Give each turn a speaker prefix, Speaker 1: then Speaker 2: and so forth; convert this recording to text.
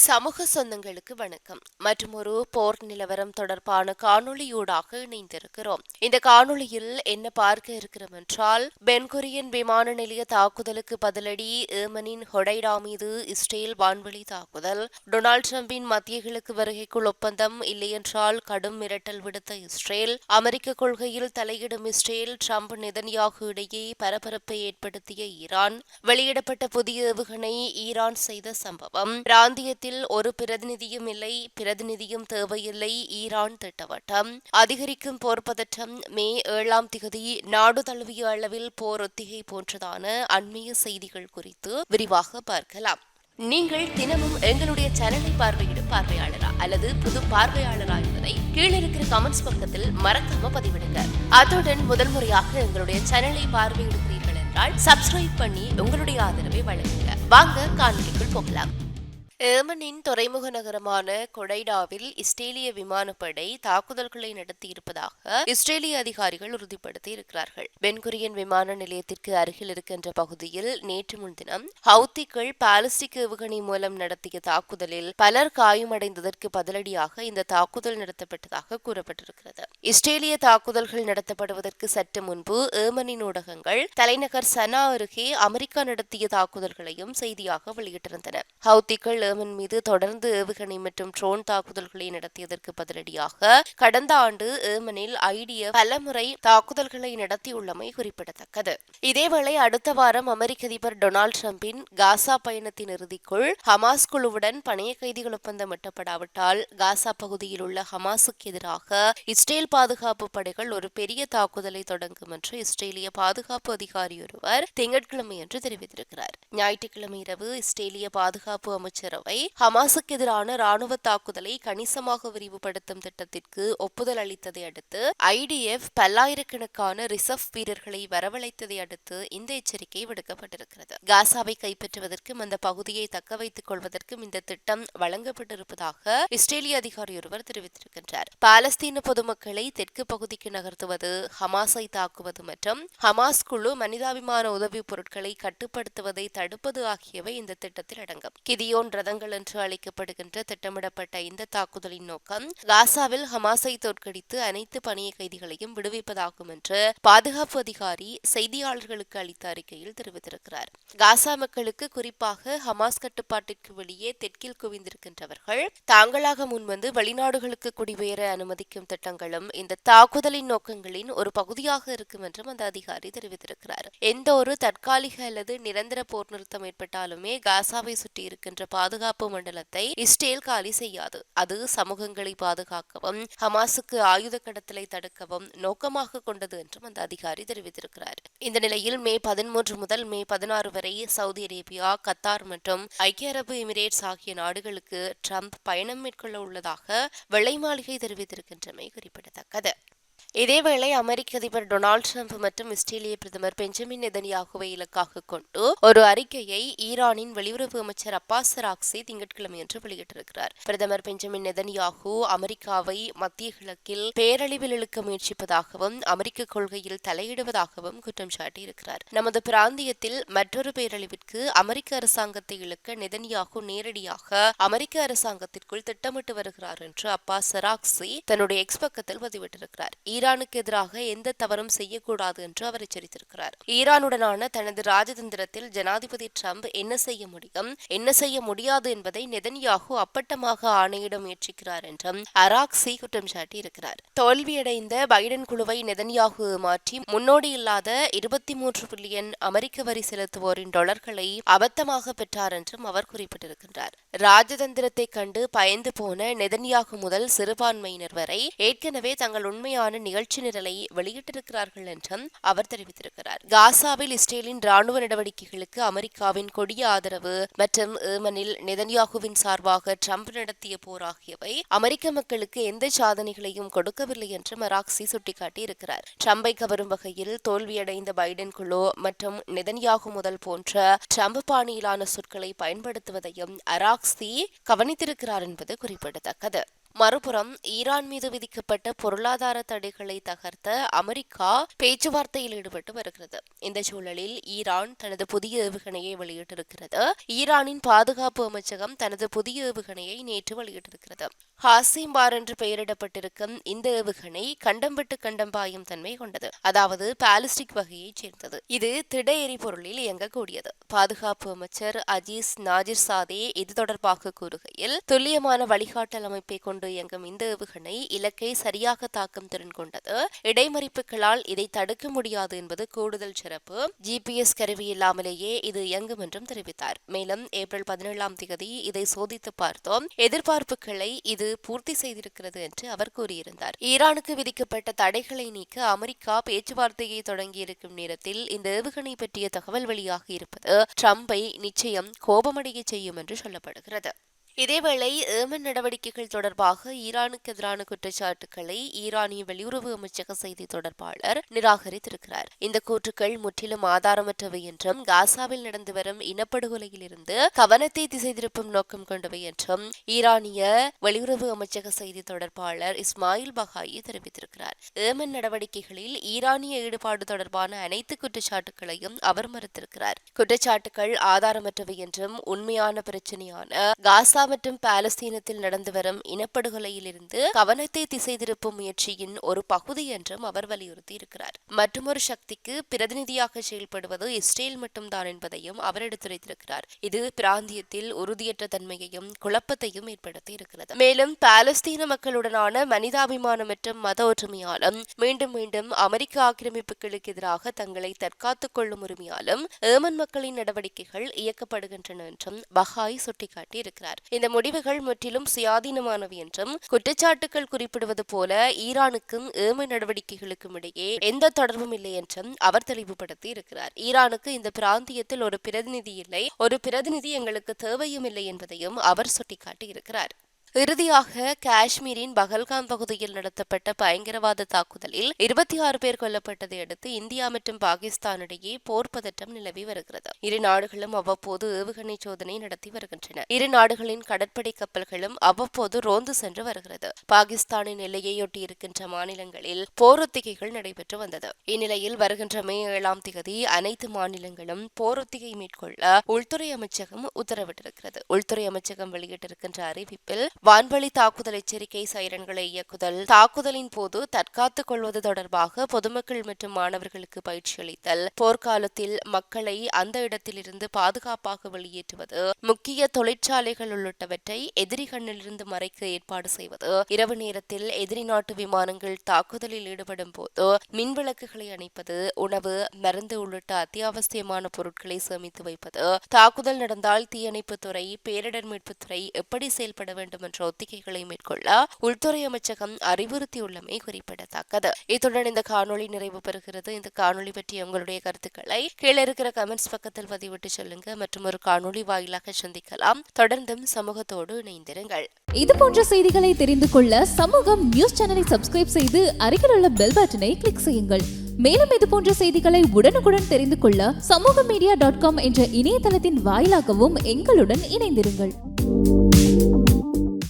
Speaker 1: சமூக சொந்தங்களுக்கு வணக்கம். மற்றும் ஒரு போர் நிலவரம் தொடர்பான காணொளியூடாக இணைந்திருக்கிறோம். இந்த காணொளியில் என்ன பார்க்க இருக்கிறோம் என்றால் பென்கொரியன் விமான நிலைய தாக்குதலுக்கு பதிலடி ஏமனின் ஹொடைடா மீது இஸ்ரேல் வான்வெளி தாக்குதல். டொனால்டு டிரம்பின் மத்திய கிழக்கு வருகைக்குள் ஒப்பந்தம் இல்லையென்றால் கடும் மிரட்டல் விடுத்த இஸ்ரேல். அமெரிக்க கொள்கையில் தலையிடும் இஸ்ரேல் டிரம்ப் நிதன்யாகு இடையே பரபரப்பை ஏற்படுத்திய ஈரான். வெளியிடப்பட்ட புதிய ஏவுகணை ஈரான் செய்த சம்பவம். பிராந்தியத்தில் விஷயத்தில் ஒரு பிரதிநிதியும் இல்லை பிரதிநிதியும் தேவையில்லை ஈரான் திட்டவட்டம். அதிகரிக்கும் போர் பதற்றம் மே ஏழாம் திகதி நாடு தழுவிய அளவில் போர் ஒத்திகை போன்றதான அண்மைய செய்திகள் குறித்து விரிவாக பார்க்கலாம். நீங்கள் தினமும் எங்களுடைய சேனலை பார்வையிடும் பார்வையாளரா அல்லது புது பார்வையாளரா என்பதை கீழே இருக்கிற கமெண்ட்ஸ் பக்கத்தில் மறக்காம பதிவிடுங்க. அத்துடன் முதல் முறையாக எங்களுடைய சேனலை பார்வையிடுகிறீர்கள் என்றால் சப்ஸ்கிரைப் பண்ணி உங்களுடைய ஆதரவை வழங்குங்க. வாங்க காணொலிக்குள் போகலாம். ஏமனின் துறைமுக நகரமான கொடைடாவில் இஸ்ரேலிய விமானப்படை தாக்குதல்களை நடத்தியிருப்பதாக இஸ்ரேலிய அதிகாரிகள் உறுதிப்படுத்தி இருக்கிறார்கள் பென்குரியன் விமான நிலையத்திற்கு அருகில் இருக்கின்ற பகுதியில் நேற்று முன்தினம் ஹவுத்திகள் பாலிஸ்டிக் ஏவுகணை மூலம் நடத்திய தாக்குதலில் பலர் காயமடைந்ததற்கு பதிலடியாக இந்த தாக்குதல் நடத்தப்பட்டதாக கூறப்பட்டிருக்கிறது. இஸ்ரேலிய தாக்குதல்கள் நடத்தப்படுவதற்கு சற்று முன்பு ஏமனின் ஊடகங்கள் தலைநகர் சனா அருகே அமெரிக்கா நடத்திய தாக்குதல்களையும் செய்தியாக வெளியிட்டிருந்தன. ஹவுத்திகள் ஜெர்மன் மீது தொடர்ந்து ஏவுகணை மற்றும் ட்ரோன் தாக்குதல்களை நடத்தியதற்கு பதிலடியாக கடந்த ஆண்டு ஏமனில் ஐடிய பலமுறை தாக்குதல்களை நடத்தியுள்ளமை குறிப்பிடத்தக்கது. இதேவேளை அடுத்த வாரம் அமெரிக்க அதிபர் டொனால்டு டிரம்பின் காசா பயணத்தின் இறுதிக்குள் ஹமாஸ் குழுவுடன் பணைய கைதிகள் ஒப்பந்தம் எட்டப்படாவிட்டால் காசா பகுதியில் உள்ள ஹமாஸுக்கு எதிராக இஸ்ரேல் பாதுகாப்பு படைகள் ஒரு பெரிய தாக்குதலை தொடங்கும் என்று இஸ்ரேலிய பாதுகாப்பு அதிகாரி ஒருவர் திங்கட்கிழமை என்று தெரிவித்திருக்கிறார். ஞாயிற்றுக்கிழமை இரவு இஸ்ரேலிய பாதுகாப்பு அமைச்சர் அமைச்சரவை ஹமாஸுக்கு எதிரான ராணுவ தாக்குதலை கணிசமாக விரிவுபடுத்தும் திட்டத்திற்கு ஒப்புதல் அளித்ததை அடுத்து ஐடிஎஃப் பல்லாயிரக்கணக்கான ரிசர்வ் வீரர்களை வரவழைத்ததை அடுத்து இந்த எச்சரிக்கை விடுக்கப்பட்டிருக்கிறது. காசாவை கைப்பற்றுவதற்கும் அந்த பகுதியை தக்க வைத்துக் கொள்வதற்கும் இந்த திட்டம் வழங்கப்பட்டிருப்பதாக இஸ்ரேலிய அதிகாரி ஒருவர் தெரிவித்திருக்கின்றார். பாலஸ்தீன பொதுமக்களை தெற்கு பகுதிக்கு நகர்த்துவது ஹமாஸை தாக்குவது மற்றும் ஹமாஸ் குழு மனிதாபிமான உதவி பொருட்களை கட்டுப்படுத்துவதை தடுப்பது ஆகியவை இந்த திட்டத்தில் அடங்கும். கிதியோன் ரதங்கள் என்று அழைக்கப்படுகின்ற திட்டமிடப்பட்ட இந்த தாக்குதலின் நோக்கம் காசாவில் ஹமாஸை தோற்கடித்து அனைத்து பணிய கைதிகளையும் விடுவிப்பதாகும் என்று பாதுகாப்பு அதிகாரி செய்தியாளர்களுக்கு அளித்த அறிக்கையில் தெரிவித்திருக்கிறார். காசா மக்களுக்கு குறிப்பாக ஹமாஸ் கட்டுப்பாட்டிற்கு வெளியே தெற்கில் குவிந்திருக்கின்றவர்கள் தாங்களாக முன்வந்து வெளிநாடுகளுக்கு குடிபெயர அனுமதிக்கும் திட்டங்களும் இந்த தாக்குதலின் நோக்கங்களின் ஒரு பகுதியாக இருக்கும் என்றும் அந்த அதிகாரி தெரிவித்திருக்கிறார். எந்த ஒரு தற்காலிக அல்லது நிரந்தர போர் நிறுத்தம் ஏற்பட்டாலுமே காசாவை சுற்றி இருக்கின்ற பாதுகாப்பு பாதுகாப்பு மண்டலத்தை இஸ்ரேல் காலி செய்யாது. அது சமூகங்களை பாதுகாக்கவும் ஹமாஸுக்கு ஆயுத கடத்தலை தடுக்கவும் நோக்கமாக கொண்டது என்றும் அந்த அதிகாரி தெரிவித்திருக்கிறார். இந்த நிலையில் மே பதிமூன்று முதல் மே பதினாறு வரை சவுதி அரேபியா கத்தார் மற்றும் ஐக்கிய அரபு எமிரேட்ஸ் ஆகிய நாடுகளுக்கு ட்ரம்ப் பயணம் மேற்கொள்ள உள்ளதாக வெள்ளை மாளிகை தெரிவித்திருக்கின்றமை குறிப்பிடத்தக்கது. இதேவேளை அமெரிக்க அதிபர் டொனால்டு டிரம்ப் மற்றும் இஸ்ரேலிய பிரதமர் பெஞ்சமின் நெதன்யாகுவை இலக்காக கொண்டு ஒரு அறிக்கையை ஈரானின் வெளியுறவு அமைச்சர் அப்பாஸ் ராக்சி திங்கட்கிழமையன்று வெளியிட்டிருக்கிறார். பிரதமர் பெஞ்சமின் நெதன்யாகு அமெரிக்காவை மத்திய கிழக்கில் பேரழிவில் இழுக்க முயற்சிப்பதாகவும் அமெரிக்க கொள்கையில் தலையிடுவதாகவும் குற்றம் சாட்டியிருக்கிறார். நமது பிராந்தியத்தில் மற்றொரு பேரழிவிற்கு அமெரிக்க அரசாங்கத்தை இழுக்க நெதன்யாகு நேரடியாக அமெரிக்க அரசாங்கத்திற்குள் திட்டமிட்டு வருகிறார் என்று அப்பாஸ் சராக்சி தன்னுடைய எக்ஸ் பக்கத்தில் பதிவிட்டிருக்கிறார். ஈரானுக்கு எதிராக எந்த தவறும் செய்யக்கூடாது என்று அவர் எச்சரித்திருக்கிறார். ஈரானுடனான தனது ராஜதந்திரத்தில் ஜனாதிபதி டிரம்ப் என்ன செய்ய முடியும் என்ன செய்ய முடியாது என்பதை நெதன்யாகு அப்பட்டமாக ஆணையிட முயற்சிக்கிறார் என்றும் அராக்சி குற்றம் சாட்டியிருக்கிறார். தோல்வியடைந்த பைடன் குழுவை நெதன்யாகு மாற்றி முன்னோடி இல்லாத இருபத்தி மூன்று பில்லியன் அமெரிக்க வரி செலுத்துவோரின் டாலர்களை அபத்தமாக பெற்றார் என்றும் அவர் குறிப்பிட்டிருக்கின்றார். ராஜதந்திரத்தை கண்டு பயந்து போன நெதன்யாகு முதல் சிறுபான்மையினர் வரை ஏற்கனவே தங்கள் உண்மையான நிகழ்ச்சி நிரலை வெளியிட்டிருக்கிறார்கள் என்றும் அவர் தெரிவித்திருக்கிறார். காசாவில் இஸ்ரேலின் ராணுவ நடவடிக்கைகளுக்கு அமெரிக்காவின் கொடிய ஆதரவு மற்றும் ஏமனில் நெதன்யாகுவின் சார்பாக ட்ரம்ப் நடத்திய போர் ஆகியவை அமெரிக்க மக்களுக்கு எந்த சாதனைகளையும் கொடுக்கவில்லை என்று மராக்சி சுட்டிக்காட்டியிருக்கிறார். ட்ரம்பை கவரும் வகையில் தோல்வியடைந்த பைடன் குழு மற்றும் நெதன்யாகு முதல் போன்ற ட்ரம்ப் பாணியிலான சொற்களை பயன்படுத்துவதையும் அராக்சி கவனித்திருக்கிறார் என்பது குறிப்பிடத்தக்கது. மறுபுறம் ஈரான் மீது விதிக்கப்பட்ட பொருளாதார தடைகளை தகர்த்த அமெரிக்கா பேச்சுவார்த்தையில் ஈடுபட்டு வருகிறது. இந்த சூழலில் ஈரான் தனது புதிய ஏவுகணையை வெளியிட்டிருக்கிறது. ஈரானின் பாதுகாப்பு அமைச்சகம் தனது புதிய ஏவுகணையை நேற்று வெளியிட்டிருக்கிறது. ஹாசிம்பார் என்று பெயரிடப்பட்டிருக்கும் இந்த ஏவுகணை கண்டம் விட்டு கண்டம் பாயும் தன்மை கொண்டது. அதாவது பாலிஸ்டிக் வகையைச் சேர்ந்தது. இது திட எரிபொருளில் இயங்கக்கூடியது. பாதுகாப்பு அமைச்சர் அஜீஸ் நாஜிர் சாதே இது தொடர்பாக கூறுகையில் துல்லியமான வழிகாட்டல் அமைப்பை கொண்டு இயங்கும் இந்த ஏவுகணை இலக்கை சரியாக தாக்கும் திறன் கொண்டது. இடைமறிப்புகளால் இதை தடுக்க முடியாது என்பது கூடுதல் சிறப்பு. ஜிபிஎஸ் கருவி இல்லாமலேயே இது இயங்கும் என்றும் தெரிவித்தார். மேலும் ஏப்ரல் பதினேழாம் தேதி இதை சோதித்து பார்த்தோம். எதிர்பார்ப்புகளை இது பூர்த்தி செய்திருக்கிறது என்று அவர் கூறியிருந்தார். ஈரானுக்கு விதிக்கப்பட்ட தடைகளை நீக்க அமெரிக்கா பேச்சுவார்த்தையை தொடங்கியிருக்கும் நேரத்தில் இந்த ஏவுகணை பற்றிய தகவல் வெளியாகி இருப்பது ட்ரம்பை நிச்சயம் கோபமடைய செய்யும் என்று சொல்லப்படுகிறது. இதேவேளை ஏமன் நடவடிக்கைகள் தொடர்பாக ஈரானுக்கு எதிரான குற்றச்சாட்டுகளை ஈரானிய வெளியுறவு அமைச்சக செய்தி தொடர்பாளர் நிராகரித்திருக்கிறார். இந்த கூற்றுக்கள் முற்றிலும் ஆதாரமற்றவை என்றும் காசாவில் நடந்து வரும் இனப்படுகொலையில் இருந்து கவனத்தை திசை திருப்பும் நோக்கம் கொண்டவை என்றும் ஈரானிய வெளியுறவு அமைச்சக செய்தி தொடர்பாளர் இஸ்மாயில் பஹாயி தெரிவித்திருக்கிறார். ஏமன் நடவடிக்கைகளில் ஈரானிய ஈடுபாடு தொடர்பான அனைத்து குற்றச்சாட்டுகளையும் அவர் மறுத்திருக்கிறார். குற்றச்சாட்டுகள் ஆதாரமற்றவை என்றும் உண்மையான பிரச்சனையான காசா மற்றும் பாலஸ்தீனத்தில் நடந்து வரும் இனப்படுகொலையிலிருந்து கவனத்தை திசை திருப்பும் முயற்சியின் ஒரு பகுதி என்றும் அவர் வலியுறுத்தி இருக்கிறார் மற்றொரு சக்திக்கு பிரதிநிதியாக செயல்படுவது இஸ்ரேல் மட்டும்தான் என்பதையும் அவர் எடுத்துரைத்திருக்கிறார். இது பிராந்தியத்தில் உறுதியற்ற தன்மையையும் குழப்பத்தையும் ஏற்படுத்தி இருக்கிறது மேலும் பாலஸ்தீன மக்களுடனான மனிதாபிமானம் மற்றும் மத ஒற்றுமையாலும் மீண்டும் மீண்டும் அமெரிக்க ஆக்கிரமிப்புகளுக்கு எதிராக தங்களை தற்காத்துக் கொள்ளும் உரிமையாலும் ஏமன் மக்களின் நடவடிக்கைகள் இயக்கப்படுகின்றன என்றும் பஹாய் சுட்டிக்காட்டியிருக்கிறார். இந்த முடிவுகள் முற்றிலும் சுயாதீனமானவை என்றும் குற்றச்சாட்டுகள் குறிப்பிடுவது போல ஈரானுக்கும் ஏம நடவடிக்கைகளுக்கும் இடையே எந்த தொடர்பும் இல்லை என்றும் அவர் தெளிவுபடுத்தி இருக்கிறார். ஈரானுக்கு இந்த பிராந்தியத்தில் ஒரு பிரதிநிதி இல்லை ஒரு பிரதிநிதி எங்களுக்கு தேவையும் இல்லை என்பதையும் அவர் சுட்டிக்காட்டியிருக்கிறார். இறுதியாக காஷ்மீரின் பகல்காம் பகுதியில் நடத்தப்பட்ட பயங்கரவாத தாக்குதலில் இருபத்தி ஆறு பேர் கொல்லப்பட்டதை அடுத்து இந்தியா மற்றும் பாகிஸ்தான் இடையே போர் பதட்டம் நிலவி வருகிறது. இரு நாடுகளும் அவ்வப்போது ஏவுகணை சோதனை நடத்தி வருகின்றன. இரு நாடுகளின் கடற்படை கப்பல்களும் அவ்வப்போது ரோந்து சென்று வருகிறது. பாகிஸ்தானின் எல்லையையொட்டி இருக்கின்ற மாநிலங்களில் போர் ஒத்திகைகள் நடைபெற்று வந்தது. இந்நிலையில் வருகின்ற மே ஏழாம் தேதி அனைத்து மாநிலங்களும் போர் ஒத்திகை மேற்கொள்ள உள்துறை அமைச்சகம் உத்தரவிட்டிருக்கிறது. உள்துறை அமைச்சகம் வெளியிட்டிருக்கின்ற அறிவிப்பில் வான்வழி தாக்குதல் எச்சரிக்கை சைரன்களை இயக்குதல் தாக்குதலின் போது தற்காத்துக் கொள்வது தொடர்பாக பொதுமக்கள் மற்றும் மாணவர்களுக்கு பயிற்சி அளித்தல் போர்க்காலத்தில் மக்களை அந்த இடத்திலிருந்து பாதுகாப்பாக வெளியேற்றுவது முக்கிய தொழிற்சாலைகள் உள்ளிட்டவற்றை எதிரி கண்ணிலிருந்து மறைக்க ஏற்பாடு செய்வது இரவு நேரத்தில் எதிரி நாட்டு விமானங்கள் தாக்குதலில் ஈடுபடும் போது மின் விளக்குகளை அணைப்பது உணவு மருந்து உள்ளிட்ட அத்தியாவசியமான பொருட்களை சேமித்து வைப்பது தாக்குதல் நடந்தால் தீயணைப்புத்துறை பேரிடர் மீட்புத்துறை எப்படி செயல்பட வேண்டும் போன்ற ஒத்திகைகளை மேற்கொள்ள உள்துறை அமைச்சகம் அறிவுறுத்தியுள்ளமை குறிப்பிடத்தக்கது. இத்துடன் இந்த காணொளி நிறைவு பெறுகிறது. இந்த காணொளி பற்றிய உங்களுடைய கருத்துக்களை கீழே இருக்கிற கமெண்ட்ஸ் பக்கத்தில் பதிவிட்டு சொல்லுங்க. மற்றும் ஒரு காணொளி வாயிலாக சந்திக்கலாம். தொடர்ந்தும் சமூகத்தோடு இணைந்திருங்கள்.
Speaker 2: இது போன்ற செய்திகளை தெரிந்து கொள்ள சமூகம் நியூஸ் சேனலை சப்ஸ்கிரைப் செய்து அருகில் உள்ள பெல் பட்டனை கிளிக் செய்யுங்கள். மேலும் இது போன்ற செய்திகளை உடனுக்குடன் தெரிந்து கொள்ள சமூக மீடியா டாட் காம் என்ற இணையதளத்தின் வாயிலாகவும் எங்களுடன் இணைந்திருங்கள்.